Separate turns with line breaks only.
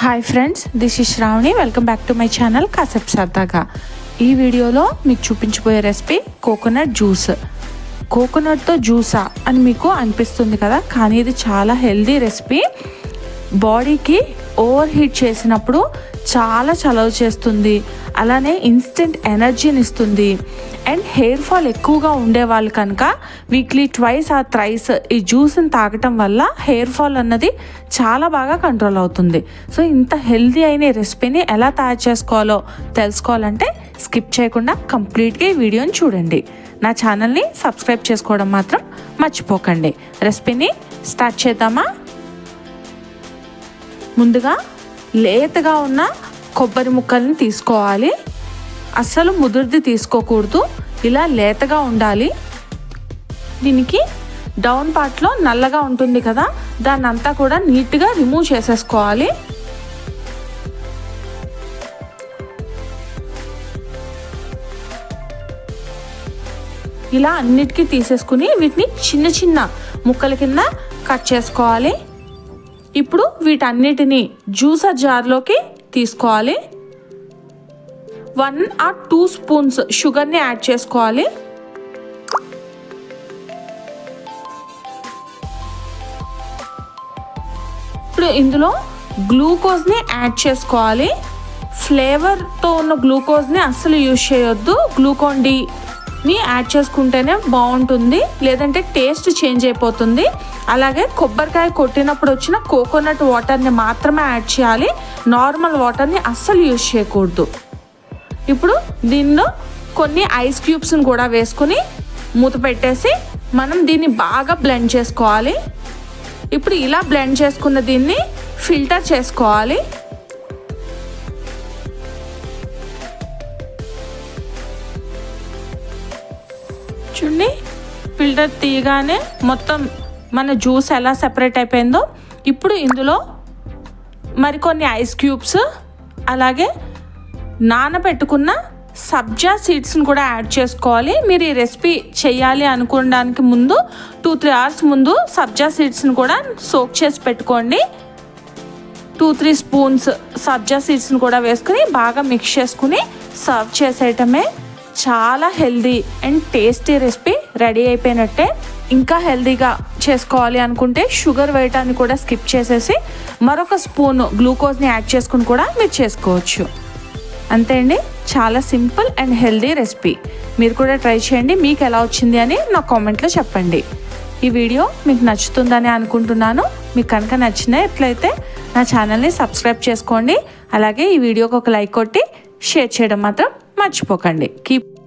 Hi friends this is Shravani welcome back to my channel కాసేపు సరదాగా ఈ వీడియోలో మీకు చూపించబోయే రెసిపీ కోకోనట్ జ్యూస్ కోకోనట్తో జ్యూసా అని మీకు అనిపిస్తుంది కదా కానీ ఇది చాలా హెల్దీ రెసిపీ బాడీకి ఓవర్ హీట్ చేసినప్పుడు చాలా చలవ చేస్తుంది. అలానే ఇన్స్టెంట్ ఎనర్జీని ఇస్తుంది అండ్ హెయిర్ ఫాల్ ఎక్కువగా ఉండే వాళ్ళు కనుక వీక్లీ ట్వైస్ ఆ థ్రైస్ ఈ జ్యూస్ని తాగటం వల్ల హెయిర్ ఫాల్ అన్నది చాలా బాగా కంట్రోల్ అవుతుంది. సో ఇంత హెల్దీ అయిన రెసిపీని ఎలా తయారు చేసుకోవాలో తెలుసుకోవాలంటే స్కిప్ చేయకుండా కంప్లీట్గా ఈ వీడియోని చూడండి. నా ఛానల్ని సబ్స్క్రైబ్ చేసుకోవడం మాత్రం మర్చిపోకండి. రెసిపీని స్టార్ట్ చేద్దామా? ముందుగా లేతగా ఉన్న కొబ్బరి ముక్కల్ని తీసుకోవాలి. అస్సలు ముదురుది తీసుకోకూడదు. ఇలా లేతగా ఉండాలి. దీనికి డౌన్ పార్ట్లో నల్లగా ఉంటుంది కదా దాన్ని అంతా కూడా నీట్గా రిమూవ్ చేసేసుకోవాలి. ఇలా అన్నిటికీ తీసేసుకుని వీటిని చిన్న చిన్న ముక్కల కింద కట్ చేసుకోవాలి. ఇప్పుడు వీటన్నిటిని జ్యూసర్ జార్లోకి తీసుకోవాలి. వన్ ఆర్ టూ స్పూన్స్ షుగర్ని యాడ్ చేసుకోవాలి. ఇప్పుడు ఇందులో గ్లూకోజ్ని యాడ్ చేసుకోవాలి. ఫ్లేవర్తో ఉన్న గ్లూకోజ్ని అస్సలు యూజ్ చేయొద్దు. గ్లూకోన్ ని యాడ్ చేసుకుంటేనే బాగుంటుంది. లేదంటే టేస్ట్ చేంజ్ అయిపోతుంది. అలాగే కొబ్బరికాయ కొట్టినప్పుడు వచ్చిన కోకోనట్ వాటర్ని మాత్రమే యాడ్ చేయాలి. నార్మల్ వాటర్ని అస్సలు యూజ్ చేయకూడదు. ఇప్పుడు దీనిలో కొన్ని ఐస్ క్యూబ్స్ని కూడా వేసుకుని మూత పెట్టేసి మనం దీన్ని బాగా బ్లెండ్ చేసుకోవాలి. ఇప్పుడు ఇలా బ్లెండ్ చేసుకున్న దీన్ని ఫిల్టర్ చేసుకోవాలి. చూడండి. ఫిల్టర్ తీయగానే మొత్తం మన జ్యూస్ ఎలా సెపరేట్ అయిపోయిందో ఇప్పుడు ఇందులో మరికొన్ని ఐస్ క్యూబ్స్ అలాగే నానబెట్టుకున్న సబ్జా సీడ్స్ని కూడా యాడ్ చేసుకోవాలి. మీరు ఈ రెసిపీ చేయాలి అనుకోవడానికి ముందు టూ త్రీ అవర్స్ ముందు సబ్జా సీడ్స్ని కూడా సోక్ చేసి పెట్టుకోండి. టూ త్రీ స్పూన్స్ సబ్జా సీడ్స్ని కూడా వేసుకుని బాగా మిక్స్ చేసుకుని సర్వ్ చేసేయటమే. చాలా healthy and tasty recipe ready అయిపోయినట్టే ఇంకా హెల్దీగా చేసుకోవాలి అనుకుంటే షుగర్ వేయటాన్ని కూడా స్కిప్ చేసేసి మరొక స్పూన్ గ్లూకోజ్ని యాడ్ చేసుకుని కూడా మీరు చేసుకోవచ్చు. అంతే అండి చాలా సింపుల్ అండ్ హెల్దీ రెసిపీ. మీరు కూడా ట్రై చేయండి మీకు ఎలా వచ్చింది అని నా కామెంట్లో చెప్పండి. ఈ వీడియో మీకు నచ్చుతుందని అనుకుంటున్నాను. మీకు కనుక నచ్చినట్లయితే నా ఛానల్ని సబ్స్క్రైబ్ చేసుకోండి. అలాగే ఈ వీడియోకి ఒక లైక్ కొట్టి షేర్ చేయడం మాత్రం మర్చిపోకండి. కీప్